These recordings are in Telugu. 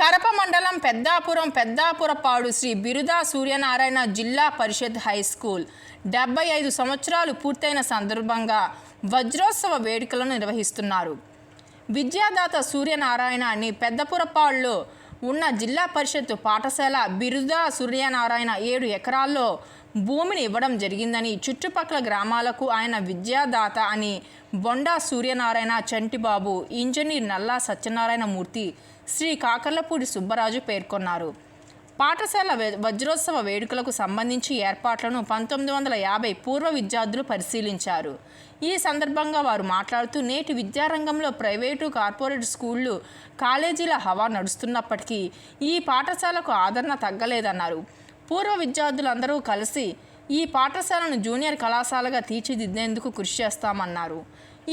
కరప మండలం పెద్దాపురం పెద్దాపురపాడు శ్రీ బిరుదా సూర్యనారాయణ జిల్లా పరిషత్ హై స్కూల్. డెబ్బై ఐదు సంవత్సరాలు పూర్తయిన సందర్భంగా వజ్రోత్సవ వేడుకలను నిర్వహిస్తున్నారు. విద్యాదాత సూర్యనారాయణ అని పెద్దపురపాడులో ఉన్న జిల్లా పరిషత్ పాఠశాల బిరుదా సూర్యనారాయణ ఏడు ఎకరాల్లో భూమిని ఇవ్వడం జరిగిందని చుట్టుపక్కల గ్రామాలకు ఆయన విద్యాదాత అని బొండా సూర్యనారాయణ చంటిబాబు ఇంజనీర్ నల్లా సత్యనారాయణ మూర్తి శ్రీ కాకర్లపూడి సుబ్బరాజు పేర్కొన్నారు. పాఠశాల వజ్రోత్సవ వేడుకలకు సంబంధించి ఏర్పాట్లను పంతొమ్మిది వందల యాభై పూర్వ విద్యార్థులు పరిశీలించారు. ఈ సందర్భంగా వారు మాట్లాడుతూ నేటి విద్యారంగంలో ప్రైవేటు కార్పొరేట్ స్కూళ్ళు కాలేజీల హవా నడుస్తున్నప్పటికీ ఈ పాఠశాలకు ఆదరణ తగ్గలేదన్నారు. పూర్వ విద్యార్థులందరూ కలిసి ఈ పాఠశాలను జూనియర్ కళాశాలగా తీర్చిదిద్దేందుకు కృషి చేస్తామన్నారు.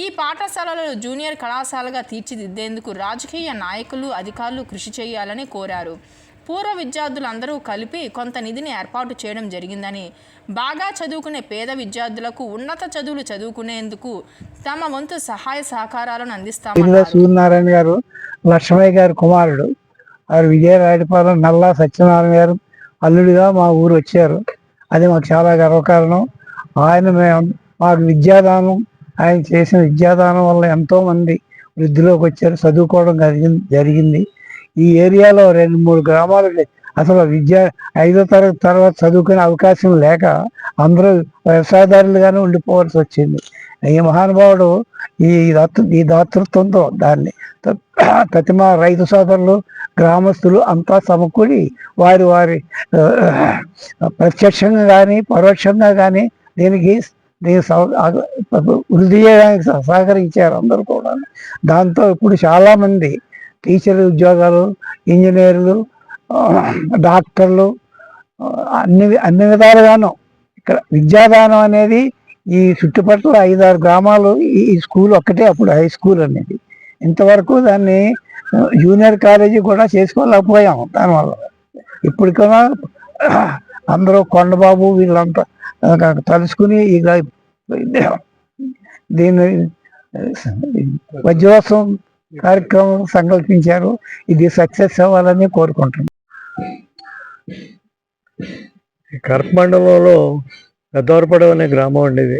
ఈ పాఠశాలలో జూనియర్ కళాశాలగా తీర్చిదిద్దేందుకు రాజకీయ నాయకులు అధికారులు కృషి చేయాలని కోరారు. పూర్వ విద్యార్థులందరూ కలిపి కొంత నిధిని ఏర్పాటు చేయడం జరిగిందని బాగా చదువుకునే పేద విద్యార్థులకు ఉన్నత చదువులు చదువుకునేందుకు తమ వంతు సహాయ సహకారాలను జిల్లా అందిస్తామన్నారు సూర్యనారాయణ గారు లక్ష్మయ్య గారి కుమారుడు వారు విజయరాడిపాలెం నల్లా సత్యనారాయణ గారు అల్లుడిగా మా ఊరు వచ్చారు. అది మాకు చాలా గర్వకారణం. ఆయన మేము మాకు విద్యాదానం ఆయన చేసిన విద్యాదానం వల్ల ఎంతో మంది వృద్ధిలోకి వచ్చారు. చదువుకోవడం జరిగింది జరిగింది. ఈ ఏరియాలో రెండు మూడు గ్రామాలకి అసలు విద్య ఐదో తరగతి తర్వాత చదువుకునే అవకాశం లేక అందరూ వ్యవసాయదారులుగానే ఉండిపోవాల్సి వచ్చింది. ఈ మహానుభావుడు ఈ దాతృ ఈ దాతృత్వంతో దాన్ని ప్రతిమ రైతు సోదరులు గ్రామస్తులు అంతా సమకూడి వారి వారి ప్రత్యక్షంగా కానీ పరోక్షంగా కానీ దీనికి దీని సహ- వృద్ధి చేయడానికి సహకరించారు అందరూ కూడా దాంతో ఇప్పుడు చాలామంది మంది టీచర్ ఉద్యోగాలు ఇంజనీర్లు డాక్టర్లు అన్ని అన్ని విధాలుగాను ఇక్కడ విద్యాదానం అనేది ఈ చుట్టుపక్కల ఐదారు గ్రామాలు ఈ స్కూల్ ఒక్కటే అప్పుడు హై స్కూల్ అనేది. ఇంతవరకు దాన్ని జూనియర్ కాలేజీ కూడా చేసుకోలేకపోయాం దానివల్ల. ఇప్పటికైనా అందరూ కొండబాబు వీళ్ళంతా తలుసుకుని ఇక దీన్ని వజ్రోత్సవం కార్యక్రమం సంకల్పించారు. ఇది సక్సెస్ అవ్వాలని కోరుకుంటున్నాను కరప మండలంలో పెద్దవరపడం అనే గ్రామం ఉండేది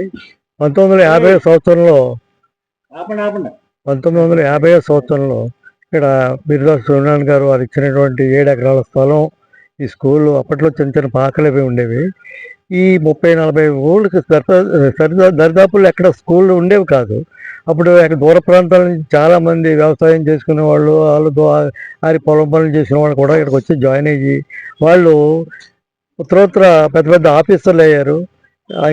పంతొమ్మిది వందల యాభై సంవత్సరంలో పంతొమ్మిది వందల యాభై సంవత్సరంలో ఇక్కడ బిర్లా సూర్యనారాయణ గారు వారు ఇచ్చినటువంటి ఏడు ఎకరాల స్థలం ఈ స్కూల్ అప్పట్లో చిన్న చిన్న పాకలు అవి ఉండేవి. ఈ ముప్పై నలభై ఊళ్ళకి సరిదా దరిదాపుల్లో ఎక్కడ స్కూళ్ళు ఉండేవి కాదు. అప్పుడు అక్కడ దూర ప్రాంతాల నుంచి చాలా మంది వ్యవసాయం చేసుకునే వాళ్ళు వాళ్ళు వారి ఆరి పొలం పనులు చేసిన వాళ్ళు కూడా ఇక్కడికి వచ్చి జాయిన్ అయ్యి వాళ్ళు ఉత్తరోత్తర పెద్ద పెద్ద ఆఫీసర్లు అయ్యారు.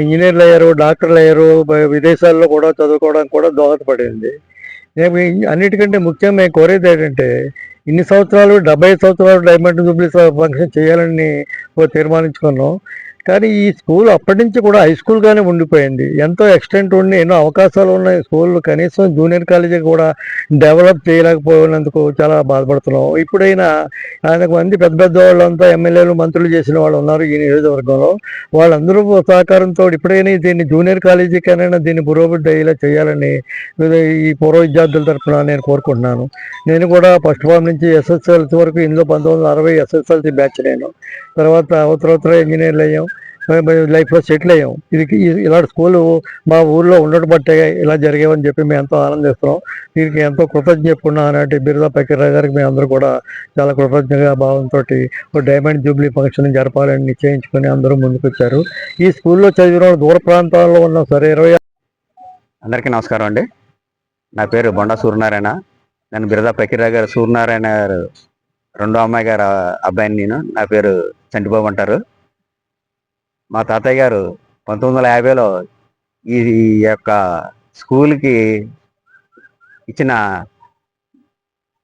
ఇంజనీర్లు అయ్యారు డాక్టర్లు అయ్యారు విదేశాల్లో కూడా చదువుకోవడానికి కూడా దోహదపడింది. నేను అన్నిటికంటే ముఖ్యం మేము కోరేది ఏంటంటే ఇన్ని సంవత్సరాలు డెబ్బై సంవత్సరాలు డైమండ్ జూబ్లీ ఫంక్షన్ చేయాలని తీర్మానించుకున్నాం. కానీ ఈ స్కూల్ అప్పటి నుంచి కూడా హై స్కూల్గానే ఉండిపోయింది. ఎంతో ఎక్స్టెంట్ ఉండి ఎన్నో అవకాశాలు ఉన్న ఈ స్కూల్ కనీసం జూనియర్ కాలేజీ కూడా డెవలప్ చేయలేకపోయినందుకు చాలా బాధపడుతున్నాం. ఇప్పుడైనా ఆయనకు మంది పెద్ద పెద్ద వాళ్ళంతా ఎమ్మెల్యేలు మంత్రులు చేసిన వాళ్ళు ఉన్నారు ఈ నియోజకవర్గంలో. వాళ్ళందరూ సహకారంతో ఇప్పుడైనా దీన్ని జూనియర్ కాలేజీకైనా దీన్ని పురోభివృద్ధి అయ్యేలా చేయాలని ఈ పూర్వ విద్యార్థుల తరఫున నేను కోరుకుంటున్నాను. నేను కూడా ఫస్ట్ ఫామ్ నుంచి ఎస్ఎస్ఎల్సీ వరకు ఇందులో పంతొమ్మిది వందల అరవై ఎస్ఎస్ఎల్సీ బ్యాచ్ నేను. తర్వాత ఉత్తరోత్తర ఇంజనీర్లు అయ్యాం. లైఫ్లో సెటిల్ అయ్యాం. ఇది ఇలాంటి స్కూలు మా ఊర్లో ఉండడం బట్టే ఇలా జరిగేవని చెప్పి మేము ఎంతో ఆనందిస్తున్నాం. దీనికి ఎంతో కృతజ్ఞ చెప్పుకున్న ఆనాటి బిర్లా పకీర్రావు గారికి మేము అందరూ కూడా చాలా కృతజ్ఞగా భావంతో ఒక డైమండ్ జూబ్లీ ఫంక్షన్ జరపాలని నిశ్చయించుకొని అందరూ ముందుకొచ్చారు. ఈ స్కూల్లో చదివిన దూర ప్రాంతాల్లో ఉన్న సరే ఇరవై అందరికీ నమస్కారం అండి. నా పేరు బొండా సూర్యనారాయణ. నేను బిరదా ప్రకిరా గారు సూర్యనారాయణ గారు రెండో అమ్మాయి గారు అబ్బాయిని నేను. నా పేరు చంటిబాబు అంటారు. మా తాతయ్య గారు పంతొమ్మిది వందల యాభైలో ఈ యొక్క స్కూల్కి ఇచ్చిన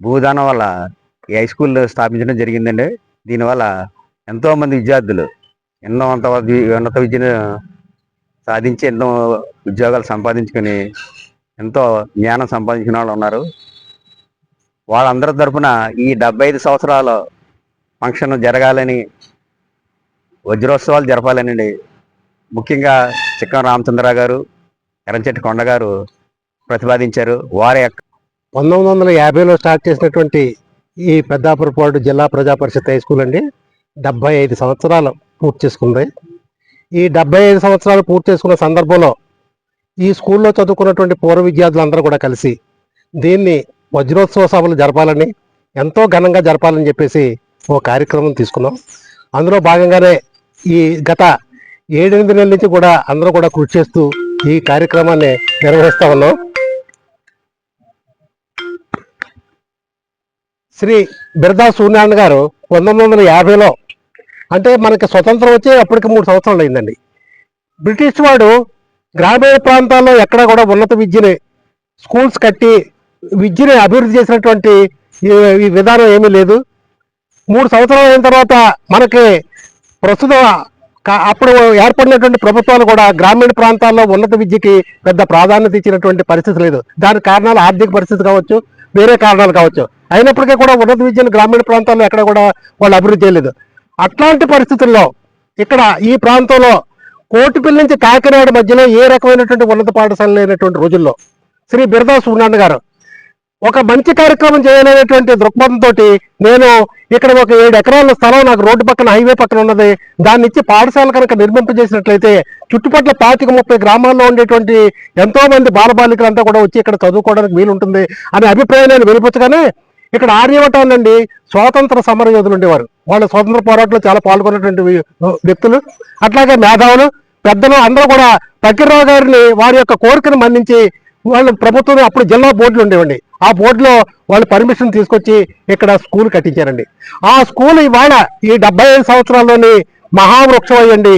భూదానం వల్ల ఈ హై స్కూల్ స్థాపించడం జరిగిందండి. దీనివల్ల ఎంతో మంది విద్యార్థులు ఎన్నో అంత ఉన్నత విద్యను సాధించి ఎన్నో ఉద్యోగాలు సంపాదించుకొని ఎంతో జ్ఞానం సంపాదించిన వాళ్ళు ఉన్నారు. వాళ్ళందరి తరఫున ఈ డెబ్బై ఐదు సంవత్సరాల ఫంక్షన్ జరగాలని వజ్రోత్సవాలు జరపాలనండి. ముఖ్యంగా చిక్కం రామచంద్రరావు గారు ఎర్రంచెట్టి కొండ గారు ప్రతిపాదించారు. వారి యొక్క పంతొమ్మిది వందల యాభైలో స్టార్ట్ చేసినటువంటి ఈ పెద్దాపురపాడు జిల్లా ప్రజా పరిషత్ హై స్కూల్ అండి డెబ్బై ఐదు సంవత్సరాలు పూర్తి చేసుకుంది. ఈ డెబ్బై ఐదు సంవత్సరాలు పూర్తి చేసుకున్న సందర్భంలో ఈ స్కూల్లో చదువుకున్నటువంటి పూర్వ విద్యార్థులందరూ కూడా కలిసి దీన్ని వజ్రోత్సవ సభలు జరపాలని ఎంతో ఘనంగా జరపాలని చెప్పేసి ఓ కార్యక్రమం తీసుకున్నాం. అందులో భాగంగానే ఈ గత ఏడెనిమిది నెలల నుంచి కూడా అందరూ కూడా కృషి చేస్తూ ఈ కార్యక్రమాన్ని నిర్వహిస్తా ఉన్నాం. శ్రీ బిర్దా సూర్యనారాయణ గారు పంతొమ్మిది వందల యాభైలో అంటే మనకి స్వతంత్రం వచ్చి అప్పటికి మూడు సంవత్సరాలు అయిందండి. బ్రిటిష్ వాడు గ్రామీణ ప్రాంతాల్లో ఎక్కడ కూడా ఉన్నత విద్యని స్కూల్స్ కట్టి విద్యని అభివృద్ధి చేసినటువంటి ఈ- ఈ విధానం ఏమీ లేదు. మూడు సంవత్సరాలు అయిన తర్వాత మనకి ప్రస్తుతం కా- అప్పుడు ఏర్పడినటువంటి ప్రభుత్వాలు కూడా గ్రామీణ ప్రాంతాల్లో ఉన్నత విద్యకి పెద్ద ప్రాధాన్యత ఇచ్చినటువంటి పరిస్థితి లేదు. దానికి కారణాలు ఆర్థిక పరిస్థితి కావచ్చు వేరే కారణాలు కావచ్చు. అయినప్పటికీ కూడా ఉన్నత విద్యను గ్రామీణ ప్రాంతాల్లో ఎక్కడ కూడా వాళ్ళు అభివృద్ధి చేయలేదు. అట్లాంటి పరిస్థితుల్లో ఇక్కడ ఈ ప్రాంతంలో కోటిపల్లి నుంచి కాకినాడ మధ్యలో ఏ రకమైనటువంటి ఉన్నత పాఠశాల లేనటువంటి రోజుల్లో శ్రీ బిరదాస్ ఉన్నాడు గారు ఒక మంచి కార్యక్రమం చేయాలనేటువంటి దృక్పథంతో నేను ఇక్కడ ఒక ఏడు ఎకరాల స్థలం నాకు రోడ్డు పక్కన హైవే పక్కన ఉన్నది. దాన్ని ఇచ్చి పాఠశాల కనుక నిర్మింపజేసినట్లయితే చుట్టుపక్కల పాతిక ముప్పై గ్రామాల్లో ఉండేటువంటి ఎంతో మంది బాలబాలికలంతా కూడా వచ్చి ఇక్కడ చదువుకోవడానికి వీలుంటుంది అనే అభిప్రాయం నేను వినిపించగానే ఇక్కడ ఆర్యవటం అండి స్వాతంత్ర సమర యోధులు ఉండేవారు. వాళ్ళ స్వాతంత్ర పోరాటంలో చాలా పాల్గొన్నటువంటి వ్యక్తులు. అట్లాగే మేధావులు పెద్దలు అందరూ కూడా పకీర్రావు గారిని వారి యొక్క కోరికను మన్నించి వాళ్ళు ప్రభుత్వం అప్పుడు జిల్లా బోర్డులు ఉండేవండి. ఆ బోర్డులో వాళ్ళు పర్మిషన్ తీసుకొచ్చి ఇక్కడ స్కూల్ కట్టించారండి. ఆ స్కూల్ ఇవాళ ఈ డెబ్బై ఐదు సంవత్సరాల్లోని మహావృక్షం అయ్యండి.